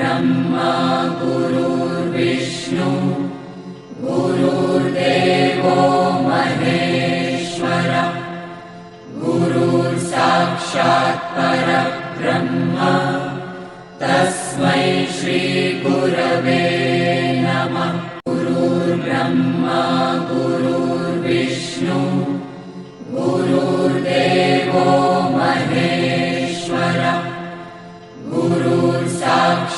गुरुर्ब्रह्मा गुरुर्विष्णु। गुरुर्देवो महेश्वर। गुरुर्साक्षात् परब्रह्म तस्मै श्रीगुरवे नमः। गुरुर्ब्रह्मा गुरुर्विष्णु। गुरुर्देवो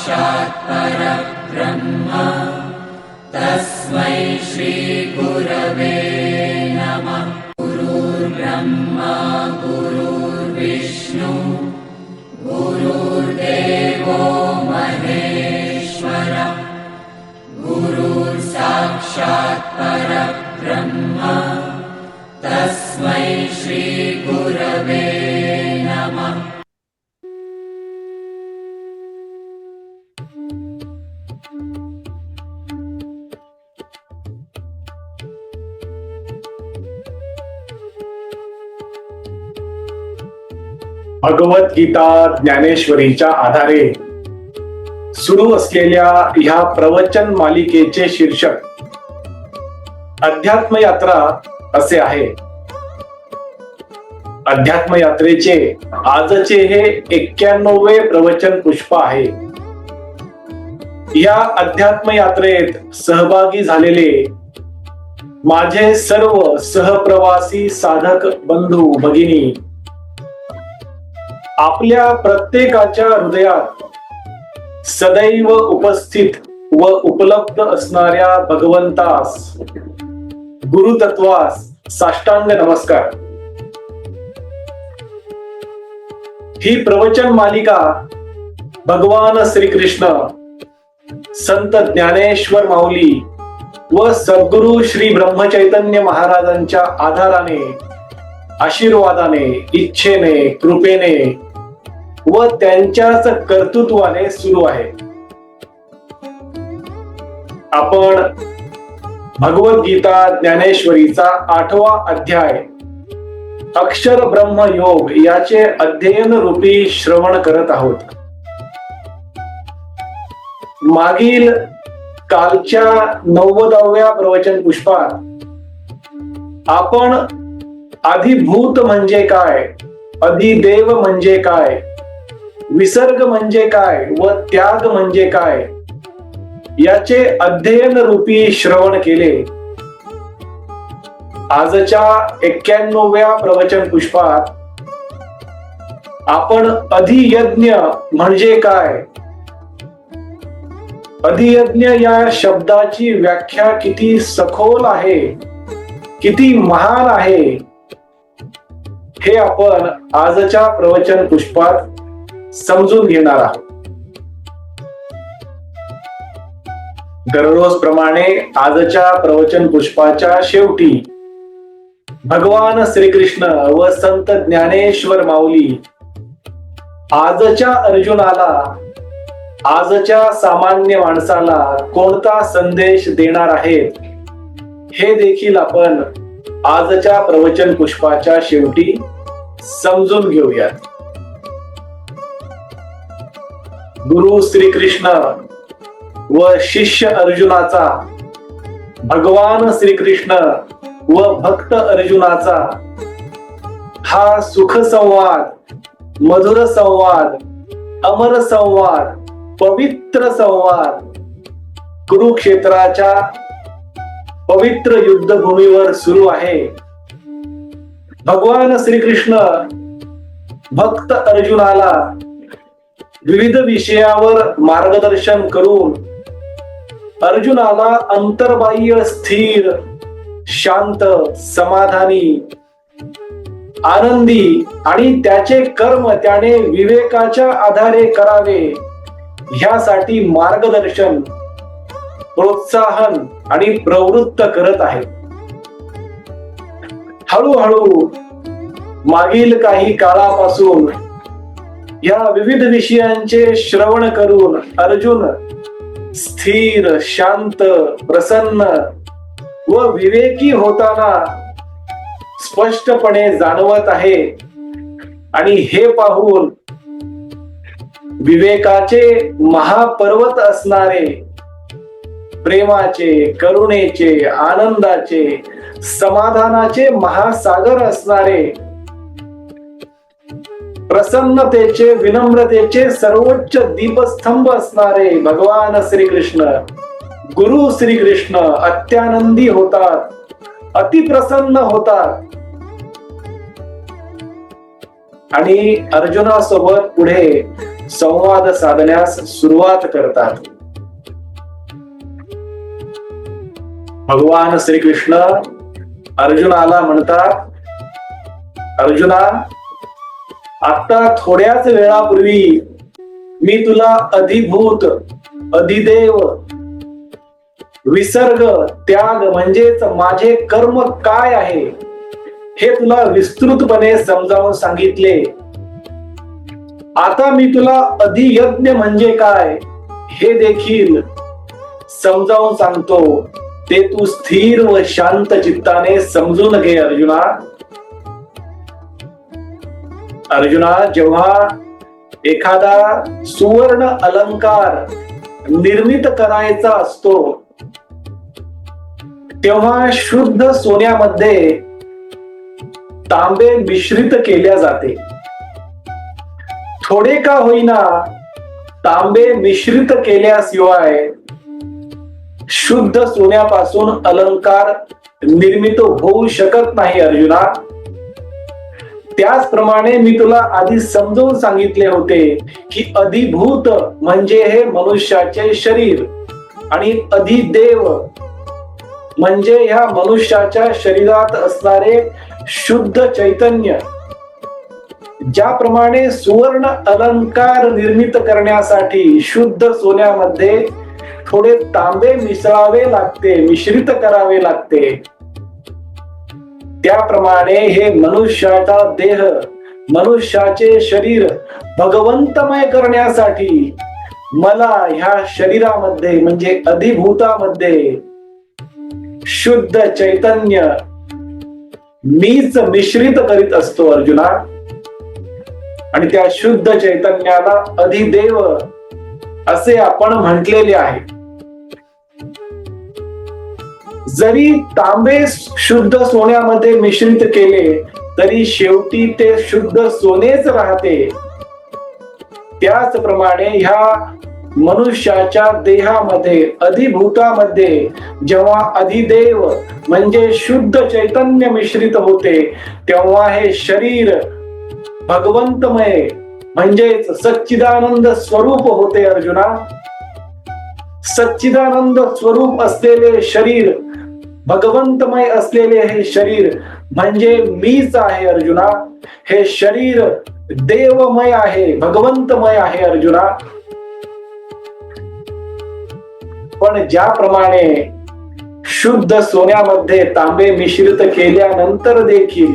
गुरुर्साक्षात् परब्रह्म। तस्मै श्रीगुरवे नमः। गुरुर्ब्रह्मा गुरुर्विष्णु भगवद्गीता ज्ञानेश्वरीच्या आधारे सुरू असलेल्या ह्या प्रवचन मालिकेचे शीर्षक अध्यात्म यात्रा असे आहे. अध्यात्म यात्रेचे आजचे हे एक्क्याण्णवे प्रवचन पुष्प आहे. या अध्यात्म यात्रेत सहभागी झालेले माझे सर्व सहप्रवासी साधक बंधू भगिनी आपल्या प्रत्येकाच्या हृदयात सदैव उपस्थित व उपलब्ध असणाऱ्या भगवंतास गुरुतत्वास साष्टांग नमस्कार. ही प्रवचन मालिका भगवान श्रीकृष्ण संत ज्ञानेश्वर माऊली व सद्गुरु श्री ब्रह्मचैतन्य महाराजांच्या आधाराने आशीर्वादाने इच्छेने कृपेने व त्यांच्याच कर्तृत्वाने सुरू आहे. आपण भगवद्गीता ज्ञानेश्वरीचा आठवा अध्याय अक्षर ब्रह्म योग याचे अध्ययन रूपी श्रवण करत आहोत. मागील कालच्या नव्वदाव्या प्रवचन पुष्पात आपण अधिभूत म्हणजे काय अधिदेव म्हणजे काय विसर्ग म्हणजे काय व त्याग म्हणजे काय? याचे अध्ययन रूपी श्रवण केले. आजच्या एक्क्याण्णव्या प्रवचन पुष्पात आपण अधियज्ञ म्हणजे काय? अधियज्ञ या शब्दाची व्याख्या किती सखोल आहे किती महान आहे हे आपण आजच्या प्रवचन पुष्पात समजून घेणार आहोत. दररोज प्रमाणे आजच्या प्रवचन पुष्पाच्या शेवटी भगवान श्रीकृष्ण व संत ज्ञानेश्वर माऊली आजच्या अर्जुनाला आजच्या सामान्य माणसाला कोणता संदेश देणार आहेत हे देखील आपण आजच्या प्रवचन पुष्पाच्या शेवटी समजून घेऊयात. गुरु श्रीकृष्ण व शिष्य अर्जुनाचा भगवान श्रीकृष्ण व भक्त अर्जुनाचा हा सुख संवाद मधुर संवाद अमर संवाद पवित्र संवाद कुरुक्षेत्राच्या पवित्र युद्धभूमीवर सुरू आहे. भगवान श्रीकृष्ण भक्त अर्जुनाला विविध विषयावर मार्गदर्शन करून अर्जुनाला अंतर्बाह्य स्थिर शांत समाधानी आनंदी आणि त्याचे कर्म त्याने विवेकाच्या आधारे करावे ह्यासाठी मार्गदर्शन प्रोत्साहन आणि प्रवृत्त करत आहे. हळूहळू मागील काही काळापासून या विविध विषयांचे श्रवण करून अर्जुन स्थिर शांत प्रसन्न व विवेकी होताना स्पष्टपणे जाणवत आहे. आणि हे पाहून विवेकाचे महापर्वत असणारे प्रेमाचे करुणेचे आनंदाचे समाधानाचे महासागर असणारे प्रसन्नतेचे विनम्रतेचे सर्वोच्च दीपस्तंभ असणारे भगवान श्रीकृष्ण. गुरु श्रीकृष्ण अत्यानंदी होतात अतिप्रसन्न होतात. आणि अर्जुनासोबत पुढे संवाद साधण्यास सुरुवात करतात. भगवान श्रीकृष्ण अर्जुनाला म्हणतात अर्जुना आता थोड्याच वेळापूर्वी मी तुला अधिभूत अधिदेव विसर्ग त्याग म्हणजेच माझे कर्म काय आहे हे तुला विस्तृतपणे समजावून सांगितले. आता मी तुला अधियज्ञ म्हणजे काय हे देखील समजावून सांगतो. ते तू स्थिर व शांत चित्ताने समजून घे अर्जुना. अर्जुना जेव्हा एखादा सुवर्ण अलंकार निर्मित करायचा असतो तेव्हा शुद्ध सोन्यामध्ये तांबे मिश्रित केल्या जाते. थोडे का होईना तांबे मिश्रित केल्याशिवाय शुद्ध सोन्यापासून अलंकार निर्मित होऊ शकत नाही अर्जुना. त्याचप्रमाणे मी तुला आधी समजवून सांगितले होते की अधिभूत म्हणजे हे मनुष्याचे शरीर आणि अधिदेव म्हणजे ह्या मनुष्याच्या शरीरात असणारे शुद्ध चैतन्य ज्याप्रमाणे सुवर्ण अलंकार निर्मित करण्यासाठी शुद्ध सोन्यामध्ये थोडे तांबे मिसळावे लागते मिश्रित करावे लागते. त्याप्रमाणे हे मनुष्याचा देह मनुष्याचे शरीर भगवंतमय करण्यासाठी मला ह्या शरीरामध्ये म्हणजे अधिभूतामध्ये शुद्ध चैतन्य मीच मिश्रित करीत असतो अर्जुना. आणि त्या शुद्ध चैतन्याला अधिदेव असे आपण म्हटलेले आहे. जरी तांबे शुद्ध सोन्यामध्ये मिश्रित केले तरी शेवटी ते शुद्ध सोनेच राहते. त्याचप्रमाणे ह्या मनुष्याच्या देहामध्ये अधिभूतामध्ये जेव्हा अधिदेव म्हणजे शुद्ध चैतन्य मिश्रित होते तेव्हा हे शरीर भगवंतमय म्हणजेच सच्चिदानंद स्वरूप होते अर्जुना. सच्चिदानंद स्वरूप असलेले शरीर भगवंतमय असलेले हे शरीर म्हणजे मीच आहे अर्जुना. हे शरीर देवमय आहे भगवंतमय आहे अर्जुना. पण ज्याप्रमाणे शुद्ध सोन्यामध्ये तांबे मिश्रित केल्यानंतर देखील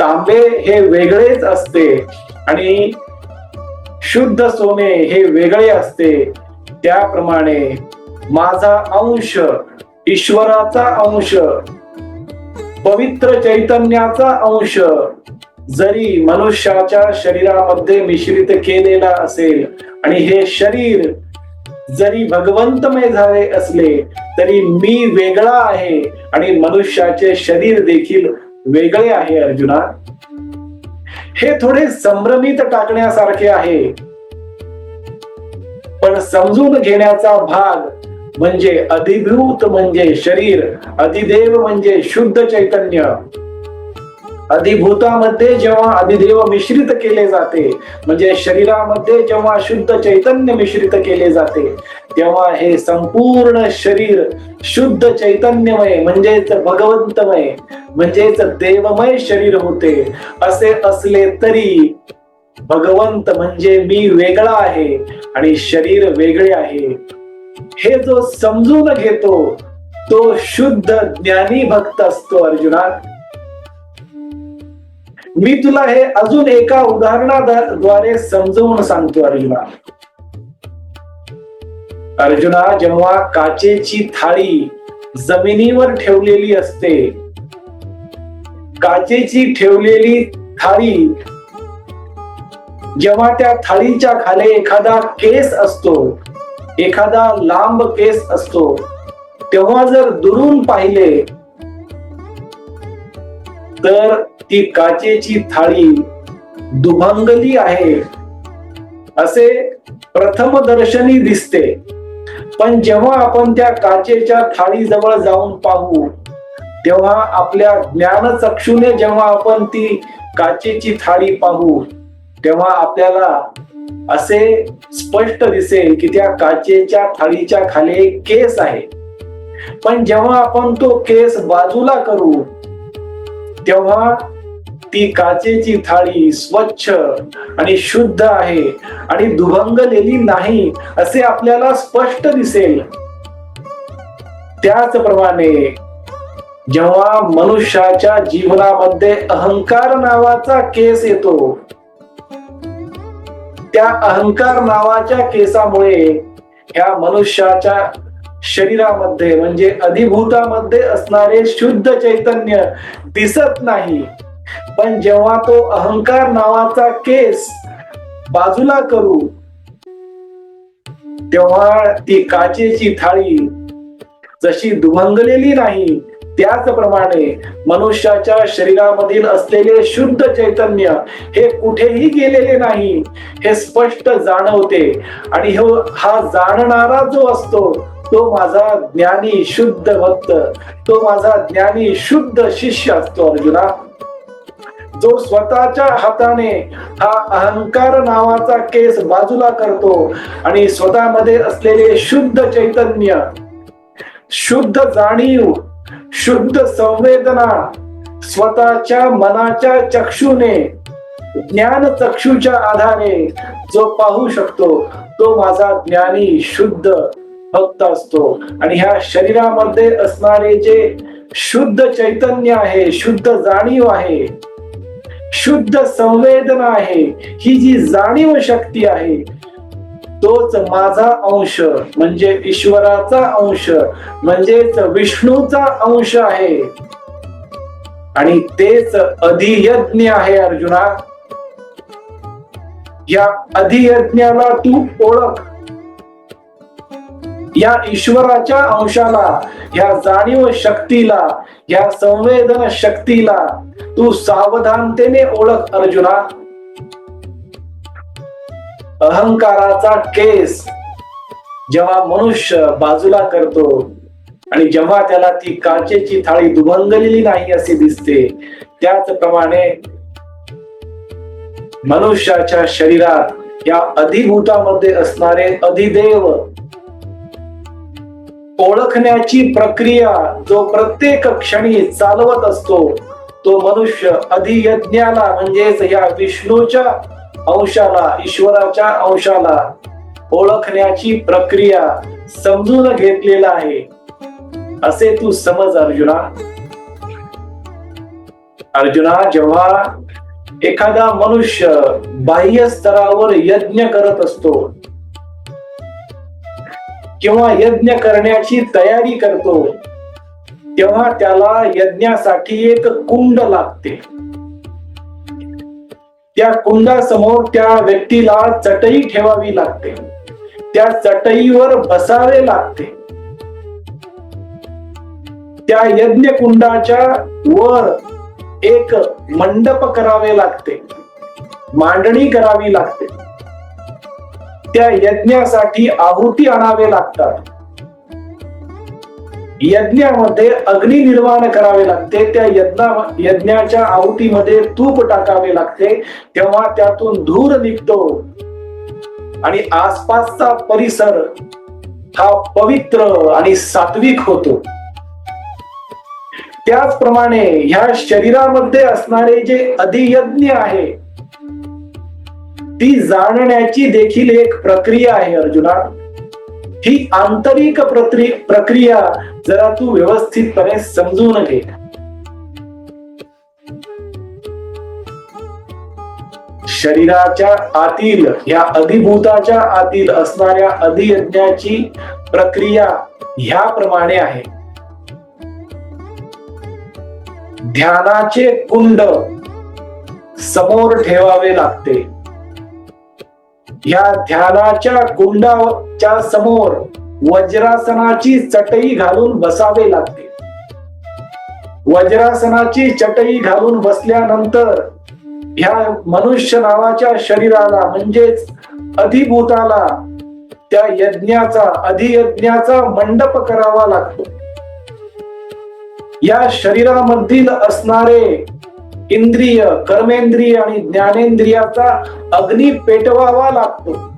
तांबे हे वेगळेच असते आणि शुद्ध सोने हे वेगळे असते त्याप्रमाणे माझा अंश ईश्वराचा अंश पवित्र चैतन्याचा अंश. जरी मनुष्याच्या शरीरामध्ये मिश्रित केलेला असेल आणि हे शरीर जरी भगवंतमय झाले असले तरी मी वेगळा आहे आणि मनुष्याचे शरीर देखील वेगळे आहे अर्जुना. हे थोडे संभ्रमित टाकण्यासारखे आहे. पण समजून घेण्याचा भाग म्हणजे अधिभूत म्हणजे शरीर अधिदेव म्हणजे शुद्ध चैतन्य. अधिभूतामध्ये जेव्हा अधिदेव मिश्रित केले जाते म्हणजे शरीरामध्ये जेव्हा शुद्ध चैतन्य मिश्रित केले जाते तेव्हा हे संपूर्ण शरीर शुद्ध चैतन्यमय म्हणजेच भगवंतमय म्हणजेच देवमय शरीर होते. असे असले तरी भगवंत म्हणजे मी वेगळा आहे आणि शरीर वेगळे आहे. हे जो समजून घेतो तो शुद्ध ज्ञानी भक्त असतो अर्जुना. मी तुला हे अजून एका उदाहरणाद्वारे समजवून सांगतो अर्जुना. अर्जुना जेव्हा काचेची थाळी जमिनीवर ठेवलेली असते काचेची ठेवलेली थाळी जेव्हा त्या थाळीच्या खाली एखादा केस असतो एखादा लांब केस असतो तेव्हा जर दुरून पाहिले तर ती काचेची थाळी दुभंगली आहे असे प्रथम दर्शनी दिसते. पण जेव्हा आपण त्या काचेच्या थाळीजवळ जाऊन पाहू तेव्हा आपल्या ज्ञानचक्षुने जेव्हा आपण ती काचेची थाळी पाहू तेव्हा आपल्याला असे स्पष्ट दिसेल की त्या काचेच्या थाळीच्या खाली एक केस आहे. पण जेव्हा आपण तो केस बाजूला करू तेव्हा ती काचेची थाळी स्वच्छ आणि शुद्ध आहे आणि दुभंगलेली नाही असे आपल्याला स्पष्ट दिसेल. त्याचप्रमाणे जेव्हा मनुष्याच्या जीवनामध्ये अहंकार नावाचा केस येतो त्या अहंकार नावाच्या केसामुळे या मनुष्याच्या शरीरामध्ये म्हणजे अधिभूतामध्ये असणारे शुद्ध चैतन्य दिसत नाही. पण जेव्हा तो अहंकार नावाचा केस बाजूला करू तेव्हा ती काचेची थाळी जशी दुभंगलेली नाही त्याचप्रमाणे मनुष्याच्या शरीरामधील असलेले शुद्ध चैतन्य हे कुठेही गेलेले नाही हे स्पष्ट जाणवते. आणि हो- हा जाणणारा जो असतो तो माझा ज्ञानी शुद्ध भक्त तो माझा ज्ञानी शुद्ध शिष्य असतो अर्जुना. जो स्वतःच्या हाताने हा अहंकार नावाचा केस बाजूला करतो आणि स्वतःमध्ये असलेले शुद्ध चैतन्य शुद्ध जाणीव शुद्ध संवेदना स्वतःच्या मनाच्या चक्षुने ज्ञान चक्षुच्या आधारे जो पाहू शकतो तो माझा ज्ञानी शुद्ध भक्त असतो. आणि ह्या शरीरामध्ये असणारे जे शुद्ध चैतन्य आहे शुद्ध जाणीव आहे शुद्ध संवेदना आहे ही जी जाणीव शक्ती आहे तोच माझा अंश म्हणजे ईश्वराचा अंश म्हणजेच विष्णूचा अंश आहे. आणि तेच अधियज्ञ आहे अर्जुना. या अधियज्ञाला तू ओळख. या ईश्वराच्या अंशाला या जाणीव शक्तीला या संवेदन शक्तीला तू सावधानतेने ओळख अर्जुना. अहंकाराचा केस जेव्हा मनुष्य बाजूला करतो आणि जेव्हा त्याला ती काचेची थाळी दुभंगलेली नाही असे दिसते त्याचप्रमाणे मनुष्याच्या शरीरात या अधिभूतामध्ये असणारे अधिदेव ओळखण्याची प्रक्रिया जो प्रत्येक क्षणी चालवत असतो तो मनुष्य अधियज्ञाला म्हणजेच या विष्णूच्या अंशाला ईश्वराच्या अंशाला ओळखण्याची प्रक्रिया समजून घेतलेला आहे. असे तू समज अर्जुना. अर्जुना जेव्हा एखादा मनुष्य बाह्य स्तरावर यज्ञ करत असतो किंवा यज्ञ करण्याची तयारी करतो तेव्हा त्याला यज्ञासाठी एक कुंड लागते. त्या कुंडासमोर त्या व्यक्तीला चटई ठेवावी लागते. त्या चटईवर बसावे लागते. त्या यज्ञ कुंडाच्या वर एक मंडप करावे लागते. मांडणी करावी लागते. त्या यज्ञासाठी आहुती आणावे लागतात. यज्ञामध्ये अग्नि निर्माण करावे लागते. त्या यज्ञा यज्ञाच्या आहुतीमध्ये तूप टाकावे लागते. तेव्हा त्यातून धूर निघतो. आणि आसपासचा परिसर हा पवित्र आणि सात्विक होतो. त्याचप्रमाणे ह्या शरीरामध्ये असणारे जे अधियज्ञ आहे ती जाणण्याची देखील एक प्रक्रिया आहे अर्जुना. ही आंतरिक प्रक्रिया जरा तू व्यवस्थितपणे समजून घे. शरीराच्या आतील या अधिभूताच्या आतील असणाऱ्या अधियज्ञाची प्रक्रिया ह्याप्रमाणे आहे. ध्यानाचे कुंड समोर ठेवावे लागते. या ध्यानाच्या कुंडाच्या समोर वज्रासनाची चटई घालून बसावे लागते. वज्रासनाची चटई घालून बसल्यानंतर ह्या मनुष्य नावाच्या शरीराला म्हणजेच अधिभूताला त्या यज्ञाचा अधियज्ञाचा मंडप करावा लागतो. या शरीरामधील असणारे इंद्रिय कर्मेंद्रिय आणि ज्ञानेंद्रियाचा अग्नी पेटवावा लागतो.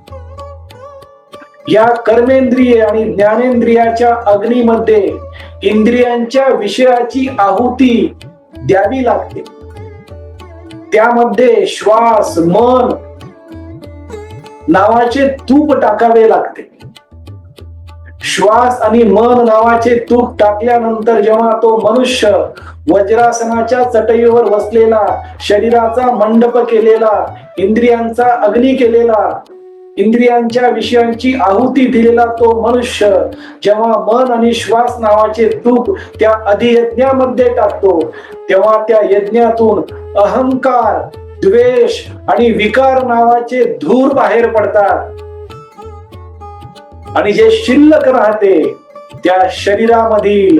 या कर्मेंद्रिय आणि ज्ञानेंद्रियाच्या अग्नीमध्ये इंद्रियांच्या विषयाची आहुती द्यावी लागते. त्यामध्ये श्वास मन नावाचे तूप टाकावे लागते. श्वास आणि मन नावाचे तूप टाकल्यानंतर जेव्हा तो मनुष्य वज्रासनाच्या चटईवर बसलेला शरीराचा मंडप केलेला इंद्रियांचा अग्नी केलेला इंद्रियांच्या विषयांची आहुती दिलेला तो मनुष्य जेव्हा मन आणि श्वास नावाचे तूप त्या अधियज्ञामध्ये टाकतो तेव्हा त्या यज्ञातून अहंकार द्वेष आणि विकार नावाचे धूर बाहेर पडतात. आणि जे शिल्लक राहते त्या शरीरामधील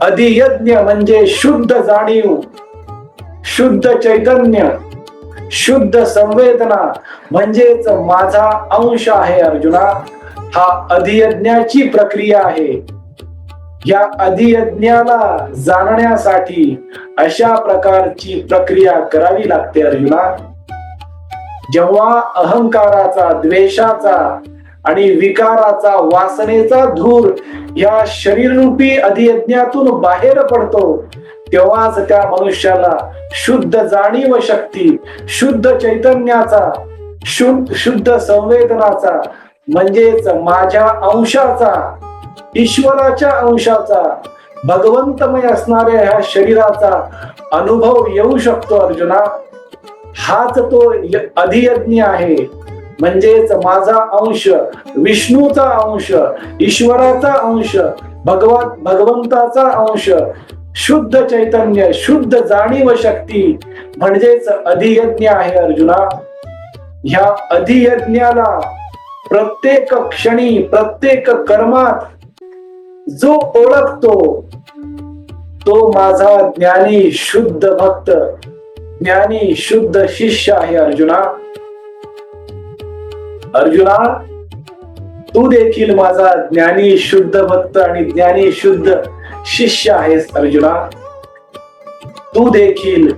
अधियज्ञ म्हणजे शुद्ध जाणीव शुद्ध चैतन्य शुद्ध संवेदना म्हणजेच माझा अंश आहे अर्जुना. हा अधियज्ञाची प्रक्रिया आहे. या अधियज्ञाला जाणण्यासाठी अशा प्रकारची प्रक्रिया करावी लागते अर्जुना. जेव्हा अहंकाराचा द्वेषाचा आणि विकाराचा वासनेचा धूर या शरीररूपी अधियज्ञातून बाहेर पडतो तेव्हाच त्या मनुष्याला शुद्ध जाणीव शक्ती शुद्ध चैतन्याचा शुद्ध शुद्ध संवेदनाचा म्हणजेच माझ्या अंशाचा ईश्वराच्या अंशाचा भगवंतमय असणाऱ्या ह्या शरीराचा अनुभव येऊ शकतो अर्जुना. हाच तो अधियज्ञ आहे. म्हणजेच माझा अंश विष्णूचा अंश ईश्वराचा अंश भगवत भगवंताचा अंश शुद्ध चैतन्य शुद्ध जाणीव शक्ती म्हणजेच अधियज्ञ आहे अर्जुना. ह्या अधियज्ञाला प्रत्येक क्षणी प्रत्येक कर्मात जो ओळखतो तो माझा ज्ञानी शुद्ध भक्त ज्ञानी शुद्ध शिष्य आहे अर्जुना. अर्जुना तू देखील माझा ज्ञानी शुद्ध भक्त आणि ज्ञानी शुद्ध शिष्य आहेस अर्जुना. तू देखील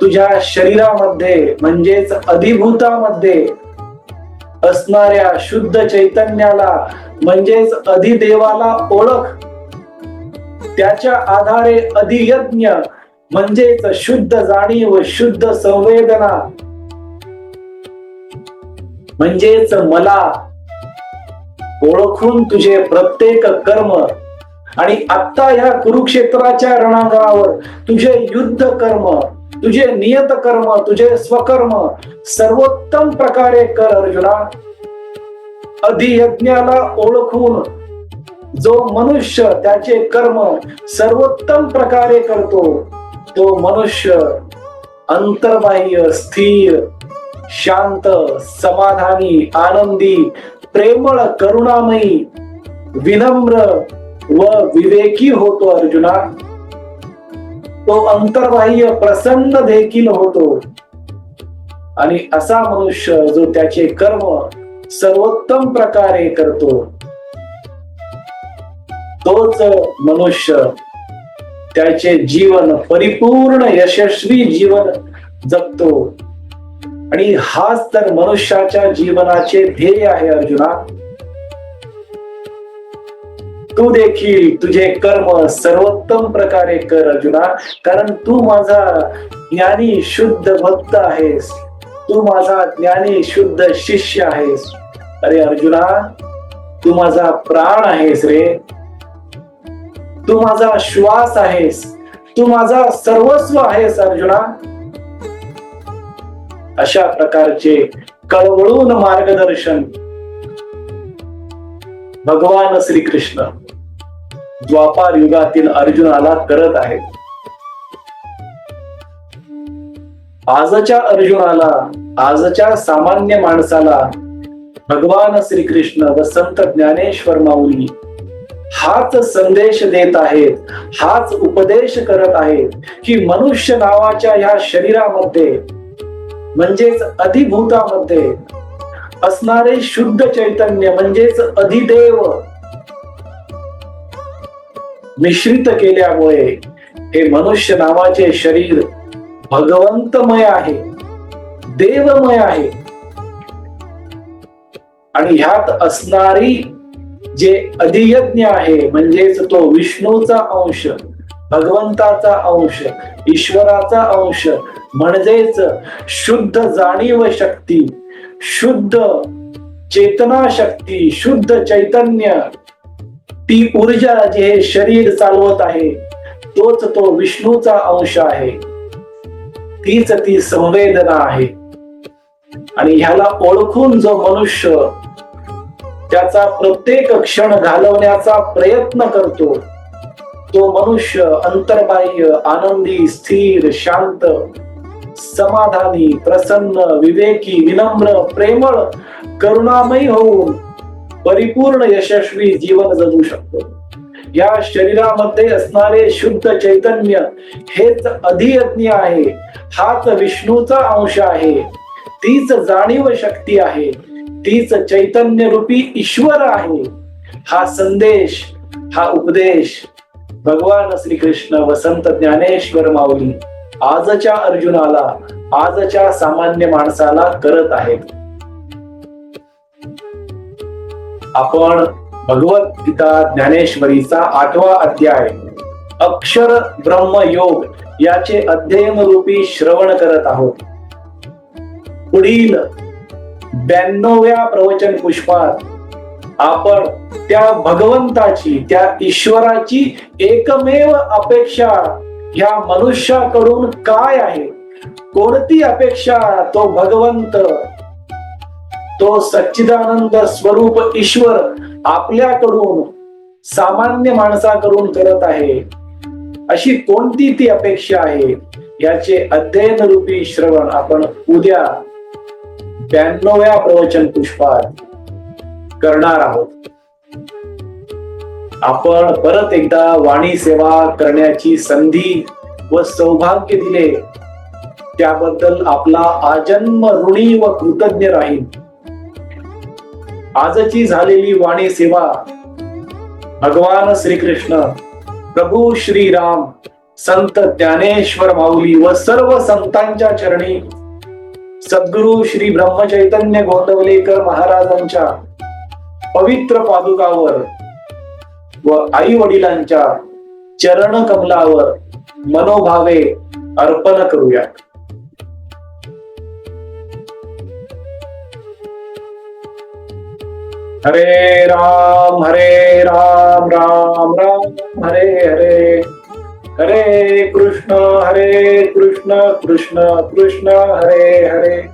तुझ्या शरीरामध्ये म्हणजेच अधिभूतामध्ये असणाऱ्या शुद्ध चैतन्याला म्हणजेच अधिदेवाला ओळख. त्याच्या आधारे अधियज्ञ म्हणजेच शुद्ध जाणीव शुद्ध संवेदना म्हणजेच मला ओळखून तुझे प्रत्येक कर्म आणि आता ह्या कुरुक्षेत्राच्या रणांगणावर तुझे युद्ध कर्म तुझे नियत कर्म तुझे स्वकर्म सर्वोत्तम प्रकारे कर अर्जुना. अधियज्ञाला ओळखून जो मनुष्य त्याचे कर्म सर्वोत्तम प्रकारे करतो तो मनुष्य अंतर्बाह्य स्थिर शांत समाधानी आनंदी प्रेमळ करुणामयी विनम्र व विवेकी होतो अर्जुना. तो अंतर्बाह्य प्रसन्न देखील होतो. आणि असा मनुष्य जो त्याचे कर्म सर्वोत्तम प्रकारे करतो तोच मनुष्य त्याचे जीवन परिपूर्ण यशस्वी जीवन जगतो. आणि हाच तर मनुष्याच्या जीवनाचे ध्येय आहे अर्जुना. तू देखील तुझे कर्म सर्वोत्तम प्रकारे कर अर्जुना. कारण तू माझा ज्ञानी शुद्ध भक्त आहेस. तू माझा ज्ञानी शुद्ध शिष्य आहेस. अरे अर्जुना तू माझा प्राण आहेस रे. तू माझा श्वास आहेस. तू माझा सर्वस्व आहेस अर्जुना. अशा प्रकारचे कळवळून मार्गदर्शन भगवान श्रीकृष्ण द्वापार युगातील अर्जुनाला करत आहेत. आजच्या अर्जुनाला आजच्या सामान्य माणसाला भगवान श्रीकृष्ण व संत ज्ञानेश्वर माऊली हाच संदेश देत आहेत हाच उपदेश करत आहेत की मनुष्य नावाच्या ह्या शरीरामध्ये म्हणजेच अधिभूतामध्ये असणारे शुद्ध चैतन्य म्हणजेच अधिदेव मिश्रित केल्यामुळे हे मनुष्य नावाचे शरीर भगवंतमय आहे देवमय आहे. आणि ह्यात असणारी जे अधियज्ञ आहे म्हणजेच तो विष्णूचा अंश भगवंताचा अंश ईश्वराचा अंश म्हणजेच शुद्ध जाणीव शक्ती शुद्ध चेतना शक्ती शुद्ध चैतन्य. ती ऊर्जा जे हे शरीर चालवत आहे तोच तो विष्णूचा अंश आहे. तीच ती संवेदना आहे. आणि ह्याला ओळखून जो मनुष्य त्याचा प्रत्येक क्षण घालवण्याचा प्रयत्न करतो तो मनुष्य अंतर्बाह्य आनंदी स्थिर शांत समाधानी प्रसन्न विवेकी विनम्र प्रेमळ करुणामयी होऊन परिपूर्ण यशस्वी जीवन जगू शकतो. या शरीरामध्ये असणारे शुद्ध चैतन्य हेच अधियज्ञ आहे. हाच विष्णूचा अंश आहे. तीच जाणीव शक्ती आहे. तीच चैतन्य रूपी ईश्वर आहे. हा संदेश हा उपदेश भगवान श्रीकृष्ण वसंत ज्ञानेश्वर माऊली आजच्या अर्जुनाला आजच्या सामान्य माणसाला करत आहेत. आपण भगवद्गीता ज्ञानेश्वरीचा आठवा अध्याय अक्षर ब्रह्म योग याचे अध्ययन रूपी श्रवण करत आहोत. पुढील ब्याण्णव्या प्रवचन पुष्पात आपण त्या भगवंताची त्या ईश्वराची एकमेव अपेक्षा ह्या मनुष्याकडून काय आहे? कोणती अपेक्षा तो भगवंत तो सच्चिदानंद स्वरूप ईश्वर आपल्याकडून सामान्य माणसाकडून करत आहे? अशी कोणती ती अपेक्षा आहे? याचे अध्ययन रूपी श्रवण आपण उद्या ब्याण्णव्या प्रवचन पुष्पात करणार आहोत. आपण परत एकदा वाणी सेवा करण्याची संधी व सौभाग्य दिले. त्याबद्दल आपला आजन्म ऋणी व कृतज्ञ राहील आजची झालेली वाणी सेवा भगवान श्रीकृष्ण प्रभू श्रीराम संत ज्ञानेश्वर माऊली व सर्व संतांच्या चरणी सद्गुरु श्री ब्रह्मचैतन्य गोंदवलेकर महाराजांच्या पवित्र पादुकावर व आई वडिलांच्या चरण कमलावर मनोभावे अर्पण करूया. हरे राम हरे राम राम राम हरे हरे. हरे कृष्ण हरे कृष्ण कृष्ण कृष्ण हरे हरे.